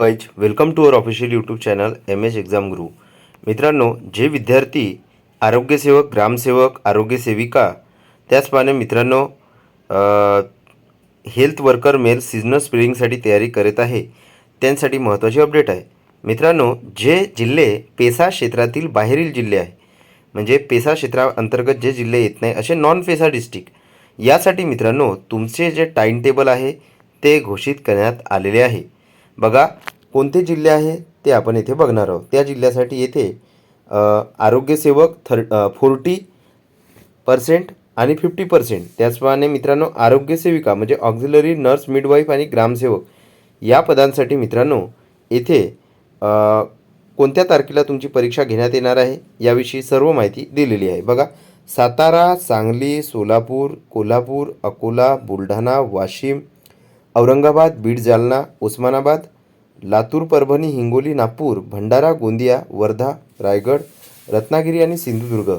Wise welcome to our official YouTube channel M H exam गुरु मित्रांनो जे विद्यार्थी आरोग्यसेवक ग्रामसेवक आरोग्यसेविका त्याचप्रमाणे मित्रांनो हेल्थ वर्कर मेल सिजनल स्प्रिंगसाठी तयारी करत आहे. त्यांसाठी महत्त्वाची अपडेट आहे. मित्रांनो जे जिल्हे पेसा क्षेत्रातील बाहेरील जिल्हे आहे म्हणजे पेसा क्षेत्राअंतर्गत जे जिल्हे येत नाही असे नॉन पेसा डिस्ट्रिक्ट यासाठी मित्रांनो तुमचे जे टाईम टेबल आहे ते घोषित करण्यात आलेले आहे. बघा कोणते जिल्हे आहे ते आपण येथे बघणार आहोत. त्या जिल्ह्यासाठी येथे आरोग्यसेवक थर फोर्टी पर्सेंट आणि फिफ्टी पर्सेंट. त्याचप्रमाणे मित्रांनो आरोग्यसेविका म्हणजे ऑक्झिलरी नर्स मिडवाईफ आणि ग्रामसेवक या पदांसाठी मित्रांनो येथे कोणत्या तारखेला तुमची परीक्षा घेण्यात येणार आहे याविषयी सर्व माहिती दिलेली आहे. बघा सातारा सांगली सोलापूर कोल्हापूर अकोला बुलढाणा वाशिम औरंगाबाद बीड जालना उस्मानाबाद लातूर परभणी हिंगोली नागपूर भंडारा गोंदिया वर्धा रायगड रत्नागिरी आणि सिंधुदुर्ग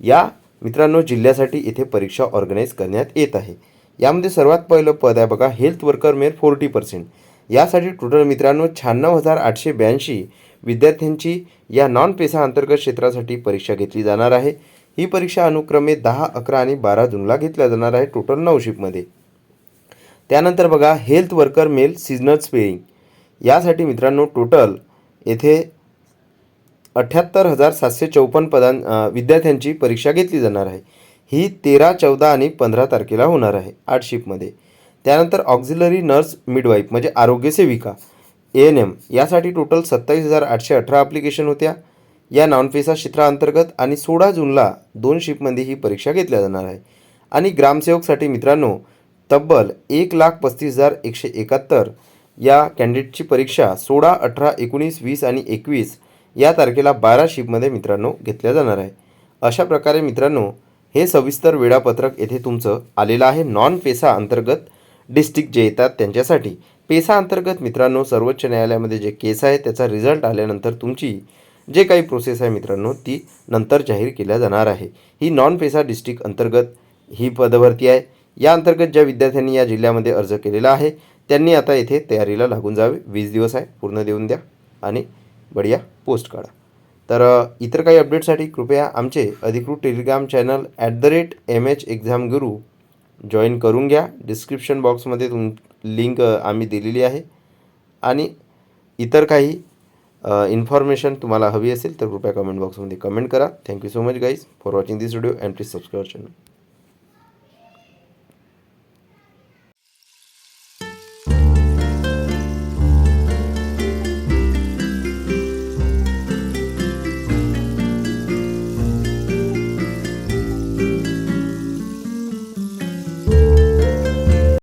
या मित्रांनो जिल्ह्यासाठी येथे परीक्षा ऑर्गनाईज करण्यात येत आहे. यामध्ये सर्वात पहिलं पद आहे बघा health worker male forty percent यासाठी टोटल मित्रांनो शहाण्णव हजार आठशे ब्याऐंशी विद्यार्थ्यांची या नॉन पेसा अंतर्गत क्षेत्रासाठी परीक्षा घेतली जाणार आहे. ही परीक्षा अनुक्रमे दहा अकरा आणि बारा जूनला घेतल्या जाणार आहे टोटल नऊ शिपमध्ये त्यानंतर बघा health worker male seasonal spraying यासाठी मित्रांनो टोटल येथे अठ्ठ्याहत्तर हजार सातशे चौपन्न पदां विद्यार्थ्यांची परीक्षा घेतली जाणार आहे. ही तेरा चौदा आणि पंधरा तारखेला होणार आहे आठ शिफ्टमध्ये त्यानंतर ऑक्झिलरी नर्स मिडवाईफ म्हणजे आरोग्यसेविका ए एन एम यासाठी टोटल सत्तावीस हजार आठशे अठरा ॲप्लिकेशन होत्या. या नॉनफेसा क्षेत्राअंतर्गत आणि सोळा जूनला दोन शिफ्टमध्ये ही परीक्षा घेतल्या जाणार आहे. आणि ग्रामसेवकसाठी मित्रांनो तब्बल एक लाख पस्तीस हजार एकशे एकाहत्तर. या कॅन्डिडेटची परीक्षा सोळा अठरा एकोणीस वीस आणि एकवीस या तारखेला बारा शिपमध्ये मित्रांनो घेतल्या जाणार आहे. अशा प्रकारे मित्रांनो हे सविस्तर वेळापत्रक येथे तुमचं आलेलं आहे. नॉन पेसा अंतर्गत डिस्ट्रिक्ट जे येतात त्यांच्यासाठी. पेसा अंतर्गत मित्रांनो सर्वोच्च न्यायालयामध्ये जे केस आहे त्याचा रिझल्ट आल्यानंतर तुमची जे काही प्रोसेस आहे मित्रांनो ती नंतर जाहीर केल्या जाणार आहे. ही नॉन पेसा डिस्ट्रिक्ट अंतर्गत ही पदभरती आहे. या अंतर्गत ज्या विद्यार्थ्यांनी या जिल्ह्यामध्ये अर्ज केलेला आहे त्यांनी आता येथे तयारीला लागून जावे. वीस दिवस आहे पूर्ण देऊन द्या आणि बढिया पोस्ट काढा. तर इतर काही अपडेटसाठी कृपया आमचे अधिकृत Telegram channel at the rate M H exam Guru join करून घ्या. डिस्क्रिप्शन बॉक्समध्ये तुम लिंक आम्ही दिलेली आहे. आणि इतर काही इन्फॉर्मेशन तुम्हाला हवी असेल तर कृपया कमेंट बॉक्समध्ये कमेंट करा. Thank you so much guys for watching this video and please subscribe channel.